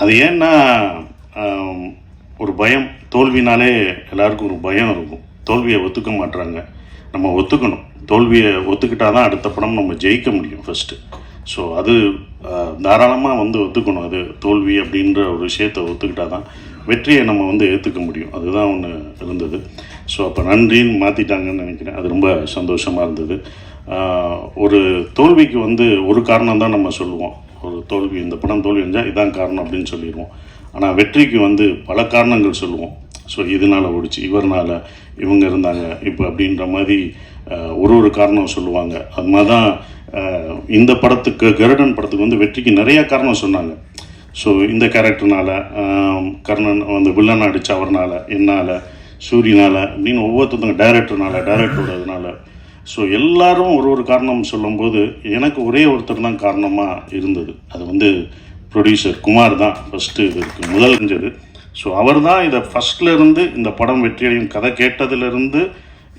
அது ஏன்னா ஒரு பயம். தோல்வினாலே எல்லாருக்கும் ஒரு பயம் இருக்கும். தோல்வியை ஒத்துக்க மாட்றாங்க. நம்ம ஒத்துக்கணும். தோல்வியை ஒத்துக்கிட்டா தான் அடுத்த படம் நம்ம ஜெயிக்க முடியும் ஃபஸ்ட்டு ஸோ அது தாராளமாக வந்து ஒத்துக்கணும். அது தோல்வி அப்படின்ற ஒரு விஷயத்தை ஒத்துக்கிட்டா தான் வெற்றியை நம்ம வந்து ஏற்றுக்க முடியும். அதுதான் ஒன்று இருந்தது. ஸோ அப்போ நன்றின்னு மாற்றிட்டாங்கன்னு நினைக்கிறேன். அது ரொம்ப சந்தோஷமாக இருந்தது. ஒரு தோல்விக்கு வந்து ஒரு காரணம் தான் நம்ம சொல்லுவோம். ஒரு தோல்வி இந்த படம் தோல்வி இருந்தால் இதான் காரணம் அப்படின்னு சொல்லிடுவோம். ஆனால் வெற்றிக்கு வந்து பல காரணங்கள் சொல்லுவோம். ஸோ இதனால் ஓடிச்சு இவர்னால் இவங்க இருந்தாங்க. இப்போ அப்படின்ற மாதிரி ஒரு ஒரு காரணம் சொல்லுவாங்க. அது மாதிரி தான் இந்த படத்துக்கு கருடன் படத்துக்கு வந்து வெற்றிக்கு நிறையா காரணம் சொன்னாங்க. ஸோ இந்த கேரக்டர்னால் கர்ணன் அந்த வில்லன் அடிச்ச அவர்னால் என்னால் சூரியனால் அப்படின்னு ஒவ்வொருத்தவங்க டைரக்டர்னால டைரக்டரோட இதனால் ஸோ எல்லாரும் ஒரு ஒரு காரணம் சொல்லும்போது எனக்கு ஒரே ஒருத்தர் தான் காரணமாக இருந்தது. அது வந்து ப்ரொடியூசர் குமார் தான். ஃபஸ்ட்டு இதற்கு முதல் செஞ்சது ஸோ அவர் தான் இதை ஃபஸ்ட்லேருந்து இந்த படம் வெற்றியடையும் கதை கேட்டதுலேருந்து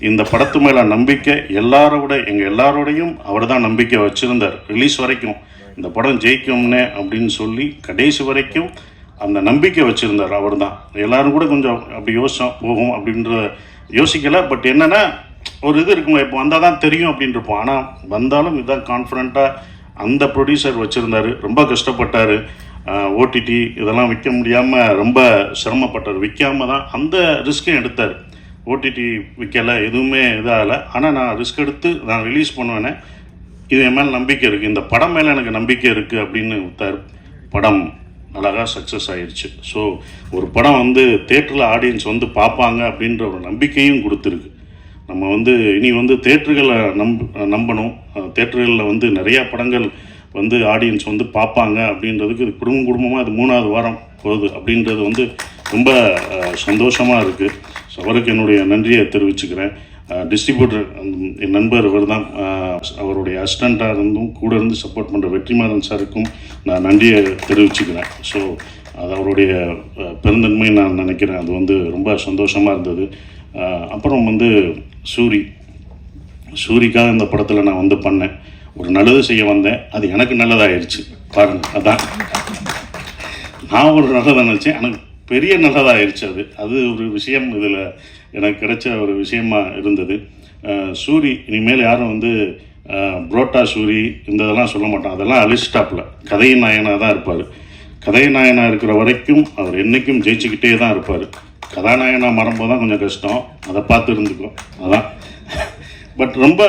இந்த படத்து மேலே நம்பிக்கை எல்லாரோட எங்கள் எல்லாரோடையும் அவர் தான் நம்பிக்கை வச்சுருந்தார். ரிலீஸ் வரைக்கும் இந்த படம் ஜெயிக்கும்னே அப்படின்னு சொல்லி கடைசி வரைக்கும் அந்த நம்பிக்கை வச்சுருந்தார் அவர் தான். எல்லோரும் கூட கொஞ்சம் அப்படி யோசிச்சோம் போகும் அப்படின்ற யோசிக்கலை. பட் என்னென்னா ஒரு இது இருக்குங்களா இப்போ வந்தால் தான் தெரியும் அப்படின்னு இருப்போம் ஆனால் வந்தாலும் இதான் கான்ஃபிடண்ட்டாக அந்த ப்ரொடியூசர் வச்சுருந்தாரு. ரொம்ப கஷ்டப்பட்டார். ஓடிடி இதெல்லாம் விற்க முடியாமல் ரொம்ப சிரமப்பட்டார். விற்காம தான் அந்த ரிஸ்க்கையும் எடுத்தார். ஓடிடி விற்கலை எதுவுமே இதாகலை. ஆனால் நான் ரிஸ்க் எடுத்து நான் ரிலீஸ் பண்ணுவேனே. இது என் மேலே நம்பிக்கை இருக்குது இந்த படம் மேலே எனக்கு நம்பிக்கை இருக்குது அப்படின்னு விட்டார். படம் அழகாக சக்ஸஸ் ஆயிடுச்சு ஸோ ஒரு படம் வந்து தேட்டரில் ஆடியன்ஸ் வந்து பார்ப்பாங்க அப்படின்ற ஒரு நம்பிக்கையும் கொடுத்துருக்கு. நம்ம வந்து இனி வந்து தேட்டர்களை நம்ப நம்பணும். தேட்டர்களில் வந்து நிறையா படங்கள் வந்து ஆடியன்ஸ் வந்து பார்ப்பாங்க அப்படின்றதுக்கு இது குடும்பம் குடும்பமாக இது மூணாவது வாரம் போகுது அப்படின்றது வந்து ரொம்ப சந்தோஷமாக இருக்குது ஸோ அவருக்கு என்னுடைய நன்றியை தெரிவிச்சுக்கிறேன். டிஸ்ட்ரிபியூட்டர் என் நண்பர் இவர் தான் அவருடைய அசிஸ்டண்ட்டாக இருந்தும் கூட இருந்து சப்போர்ட் பண்ணுற வெற்றிமாறன் சாருக்கும் நான் நன்றியை தெரிவிச்சுக்கிறேன். ஸோ அது அவருடைய பெருந்தன்மை நான் நினைக்கிறேன். அது வந்து ரொம்ப சந்தோஷமாக இருந்தது. அப்புறம் வந்து சூரி. சூரிக்காக இந்த படத்தில் நான் வந்து பண்ணேன். ஒரு நல்லது செய்ய வந்தேன். அது எனக்கு நல்லதாயிருச்சு. பாருங்க அதான். நான் ஒரு நல்லதாக நினச்சேன். எனக்கு பெரிய நல்லதாயிருச்சு அது. அது ஒரு விஷயம் இதில் எனக்கு கிடைச்ச ஒரு விஷயமா இருந்தது. சூரி இனிமேல் யாரும் வந்து புரோட்டா சூரி இந்த இதெல்லாம் சொல்ல மாட்டோம் அதெல்லாம் அலிஸ்டாப்பில் கதையின் நாயனாக தான் இருப்பார். கதை நாயனாக இருக்கிற வரைக்கும் அவர் என்றைக்கும் ஜெயிச்சுக்கிட்டே தான் இருப்பார். கதாநாயகனாக மாறும்போது தான் கொஞ்சம் கஷ்டம். அதை பார்த்து இருந்துக்கும் அதான். பட் ரொம்ப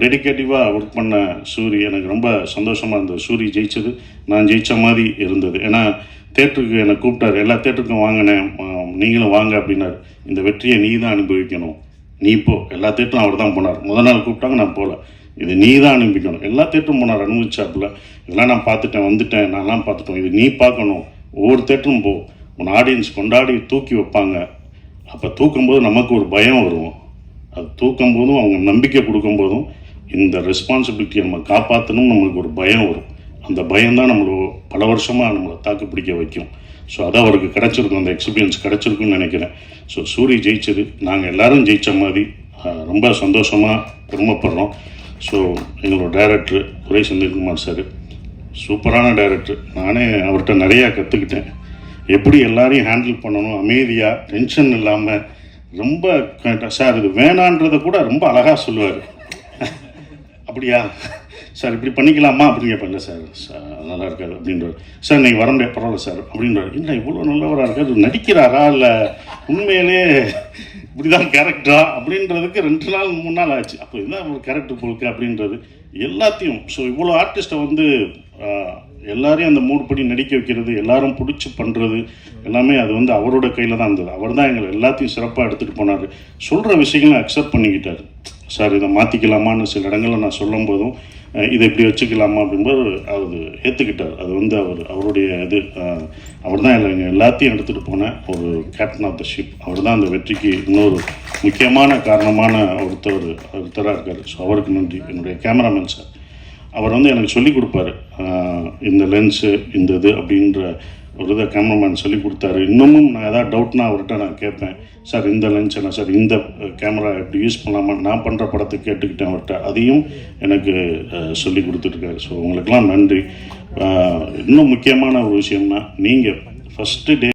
டெடிக்கேட்டிவாக ஒர்க் பண்ண சூரி எனக்கு ரொம்ப சந்தோஷமாக இருந்தது. சூரி ஜெயிச்சது. நான் ஜெயித்த மாதிரி இருந்தது. ஏன்னா தேட்டருக்கு என்னை கூப்பிட்டாரு. எல்லா தேட்டருக்கும் வாங்கினேன். நீங்களும் வாங்க அப்படின்னாரு. இந்த வெற்றியை நீ தான் அனுபவிக்கணும். நீ போ. எல்லா தேட்டரும் அவர் தான் போனார். முதல் நாள் கூப்பிட்டாங்க நான் போகல இது நீ தான் அனுபவிக்கணும். எல்லா தேட்டரும் போனார் அனுபவிச்சாப்புல. இதெல்லாம் நான் பார்த்துட்டேன் வந்துட்டேன். நான்லாம் பார்த்துட்டோம். இது நீ பார்க்கணும். ஒவ்வொரு தேட்டரும் போ. உன் ஆடியன்ஸ் கொண்டாடி தூக்கி வைப்பாங்க. அப்போ தூக்கும்போது நமக்கு ஒரு பயம் வரும். அது தூக்கும் போதும் அவங்க நம்பிக்கை கொடுக்கும்போதும் இந்த ரெஸ்பான்சிபிலிட்டியை நம்ம காப்பாற்றணும் நம்மளுக்கு ஒரு பயம் வரும். அந்த பயம் தான் நம்மளை பல வருஷமாக நம்மளை தாக்கு பிடிக்க வைக்கும். ஸோ அதை அவருக்கு கிடச்சிருக்கும். அந்த எக்ஸ்பீரியன்ஸ் கிடச்சிருக்குன்னு நினைக்கிறேன். ஸோ சூரி ஜெயிச்சது. நாங்கள் எல்லாரும் ஜெயித்த மாதிரி ரொம்ப சந்தோஷமாக பெருமைப்படுறோம். ஸோ எங்களோட டைரக்டர் துரை செந்தில்குமார் சார் சூப்பரான டைரக்டர் நானே அவர்கிட்ட நிறையா கற்றுக்கிட்டேன் எப்படி எல்லாரையும் ஹேண்டில் பண்ணணும் அமைதியாக டென்ஷன் இல்லாமல் ரொம்ப சார் இது வேணான்றதை கூட ரொம்ப அழகாக சொல்லுவார். அப்படியா? சார் இப்படி பண்ணிக்கலாமா? அப்படின்னு கேட்பேன் சார் சார் நல்லா இருக்காது அப்படின்றார். சார் நீங்கள் வர முடியாது. பரவாயில்ல சார் அப்படின்றார். இல்லை இவ்வளோ நல்லவராக இருக்காரு. நடிக்கிறாரா? இல்லை உண்மையிலே இப்படிதான் கேரக்டரா அப்படின்றதுக்கு ரெண்டு நாள் மூணு நாள் ஆச்சு. அப்போ இதுதான் ஒரு கேரக்டர் போலுக்கு அப்படின்றது எல்லாத்தையும். ஸோ இவ்வளோ ஆர்டிஸ்ட்டை வந்து எல்லாரையும் அந்த மூடு படி நடிக்க வைக்கிறது எல்லாரும் பிடிச்சி பண்ணுறது எல்லாமே அது வந்து அவரோட கையில் தான் இருந்தது. அவர் தான் எங்களை எல்லாத்தையும் சிறப்பாக எடுத்துகிட்டு போனார். சொல்கிற விஷயங்களை அக்செப்ட் பண்ணிக்கிட்டார். சார் இதை மாற்றிக்கலாமான்னு சில இடங்களில் நான் சொல்லும் போதும் இதை இப்படி வச்சுக்கலாமா அப்படிங்கும்போது அவர் ஏற்றுக்கிட்டார் அது வந்து அவர் அவருடைய இது அவர் தான் எங்களை எல்லாத்தையும் எடுத்துகிட்டு போன ஒரு கேப்டன் ஆஃப் த ஷிப் அவர் தான் அந்த வெற்றிக்கு இன்னொரு முக்கியமான காரணமான ஒருத்தர் ஒருத்தராக இருக்கார். ஸோ அவருக்கு நன்றி. என்னுடைய கேமராமேன் சார் அவர் வந்து எனக்கு சொல்லி கொடுப்பாரு. இந்த லென்ஸு இந்த இது அப்படின்ற ஒரு இதை கேமராமேன் சொல்லி கொடுத்தாரு. இன்னமும் நான் எதாவது டவுட்னா அவர்கிட்ட நான் கேட்பேன். சார் இந்த லென்ஸ் என்ன சார்? இந்த கேமரா எப்படி யூஸ் பண்ணலாமா? நான் பண்ணுற படத்தை கேட்டுக்கிட்டேன் அவர்கிட்ட. அதையும் எனக்கு சொல்லி கொடுத்துருக்காரு. ஸோ உங்களுக்கெல்லாம் நன்றி. இன்னும் முக்கியமான ஒரு விஷயம்னா நீங்கள் ஃபஸ்ட்டு டே